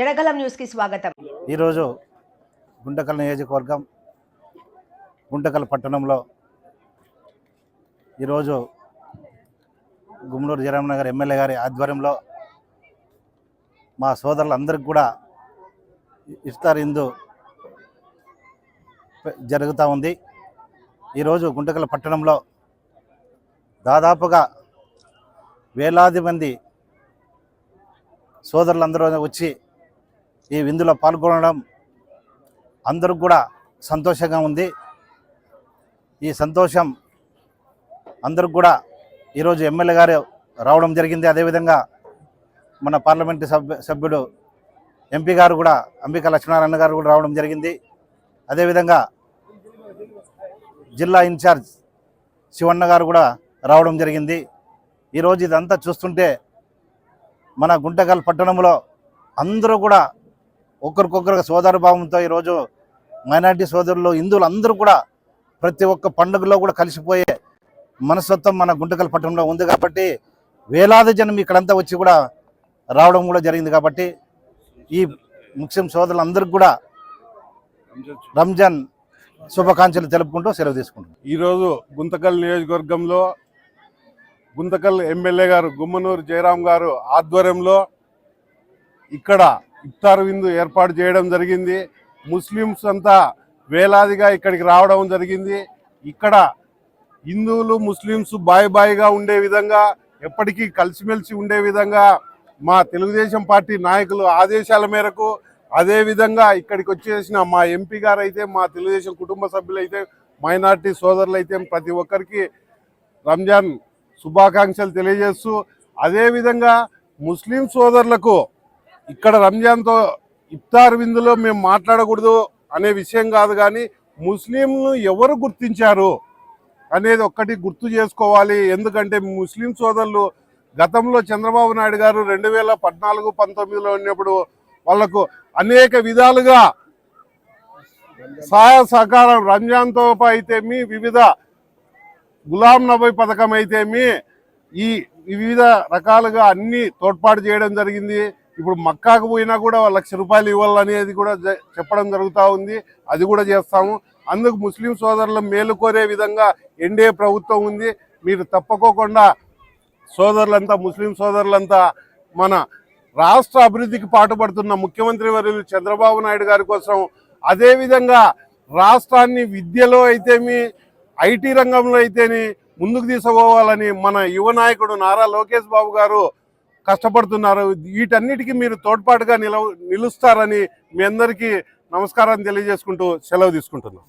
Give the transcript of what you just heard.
జడగలం న్యూస్కి స్వాగతం. ఈరోజు గుంటకల్ నియోజకవర్గం గుంటకల్ పట్టణంలో ఈరోజు గుమ్మూరు జయరామనగర్ ఎమ్మెల్యే గారి ఆధ్వర్యంలో మా సోదరులందరికీ కూడా ఇఫ్తార్ ఇందు జరుగుతూ ఉంది. ఈరోజు గుంటకల్ పట్టణంలో దాదాపుగా వేలాది మంది సోదరులందరూ వచ్చి ఈ విందులో పాల్గొనడం అందరూ కూడా సంతోషంగా ఉంది. ఈ సంతోషం అందరికి కూడా ఈరోజు ఎమ్మెల్యే గారు రావడం జరిగింది. అదేవిధంగా మన పార్లమెంటు సభ్య సభ్యుడు ఎంపీ గారు కూడా అంబికా లక్ష్మీనారాయణ గారు కూడా రావడం జరిగింది. అదేవిధంగా జిల్లా ఇన్ఛార్జ్ శివన్న గారు కూడా రావడం జరిగింది. ఈరోజు ఇదంతా చూస్తుంటే మన గుంటకల్ పట్టణంలో అందరూ కూడా ఒకరికొకరు సోదర భావంతో ఈరోజు మైనార్టీ సోదరులు హిందువులు అందరూ కూడా ప్రతి ఒక్క పండుగలో కూడా కలిసిపోయే మనస్తత్వం మన గుంటకల్ పట్టణంలో ఉంది కాబట్టి వేలాది జనం ఇక్కడంతా వచ్చి కూడా రావడం కూడా జరిగింది కాబట్టి ఈ ముఖ్యం సోదరులందరికీ కూడా రంజాన్ శుభాకాంక్షలు తెలుపుకుంటూ సెలవు తీసుకుంటున్నాం. ఈరోజు గుంతకల్ నియోజకవర్గంలో గుంతకల్ ఎమ్మెల్యే గారు గుమ్మనూరు జయరాం గారు ఆధ్వర్యంలో ఇక్కడ ఇఫ్తార్ విందు ఏర్పాటు చేయడం జరిగింది. ముస్లిమ్స్ అంతా వేలాదిగా ఇక్కడికి రావడం జరిగింది. ఇక్కడ హిందువులు ముస్లిమ్స్ బాయ్ బాయ్గా ఉండే విధంగా ఎప్పటికీ కలిసిమెలిసి ఉండే విధంగా మా తెలుగుదేశం పార్టీ నాయకులు ఆదేశాల మేరకు అదే విధంగా ఇక్కడికి వచ్చేసిన మా ఎంపీ గారు అయితే మా తెలుగుదేశం కుటుంబ సభ్యులైతే మైనార్టీ సోదరులు అయితే ప్రతి ఒక్కరికి రంజాన్ శుభాకాంక్షలు తెలియజేస్తూ అదేవిధంగా ముస్లిం సోదరులకు ఇక్కడ రంజాన్తో ఇఫ్తార్ విందులో మేము మాట్లాడకూడదు అనే విషయం కాదు కానీ ముస్లింను ఎవరు గుర్తించారు అనేది ఒక్కటి గుర్తు చేసుకోవాలి. ఎందుకంటే ముస్లిం సోదరులు గతంలో చంద్రబాబు నాయుడు గారు రెండు వేల పద్నాలుగు పంతొమ్మిదిలో ఉన్నప్పుడు వాళ్ళకు అనేక విధాలుగా సహాయ సహకారం రంజాన్తో అయితేమి వివిధ గులాం నబీ పథకం అయితేమి ఈ వివిధ రకాలుగా అన్ని తోడ్పాటు చేయడం జరిగింది. ఇప్పుడు మక్కాకు పోయినా కూడా లక్ష రూపాయలు ఇవ్వాలనేది కూడా జ- చెప్పడం జరుగుతూ ఉంది. అది కూడా చేస్తాము. అందుకు ముస్లిం సోదరులు మేలు కోరే విధంగా ఎన్డీఏ ప్రభుత్వం ఉంది. మీరు తప్పకోకుండా సోదరులంతా ముస్లిం సోదరులంతా మన రాష్ట్ర అభివృద్ధికి పాటుపడుతున్న ముఖ్యమంత్రి వర్యులు చంద్రబాబు నాయుడు గారి కోసం అదేవిధంగా రాష్ట్రాన్ని విద్యలో అయితేమి ఐటీ రంగంలో అయితేని ముందుకు తీసుకుపోవాలని మన యువ నాయకుడు నారా లోకేష్ బాబు గారు కష్టపడుతున్నారు. వీటన్నిటికీ మీరు తోడ్పాటుగా నిలవ నిలుస్తారని మీ అందరికీ నమస్కారం తెలియజేసుకుంటూ సెలవు తీసుకుంటున్నాం.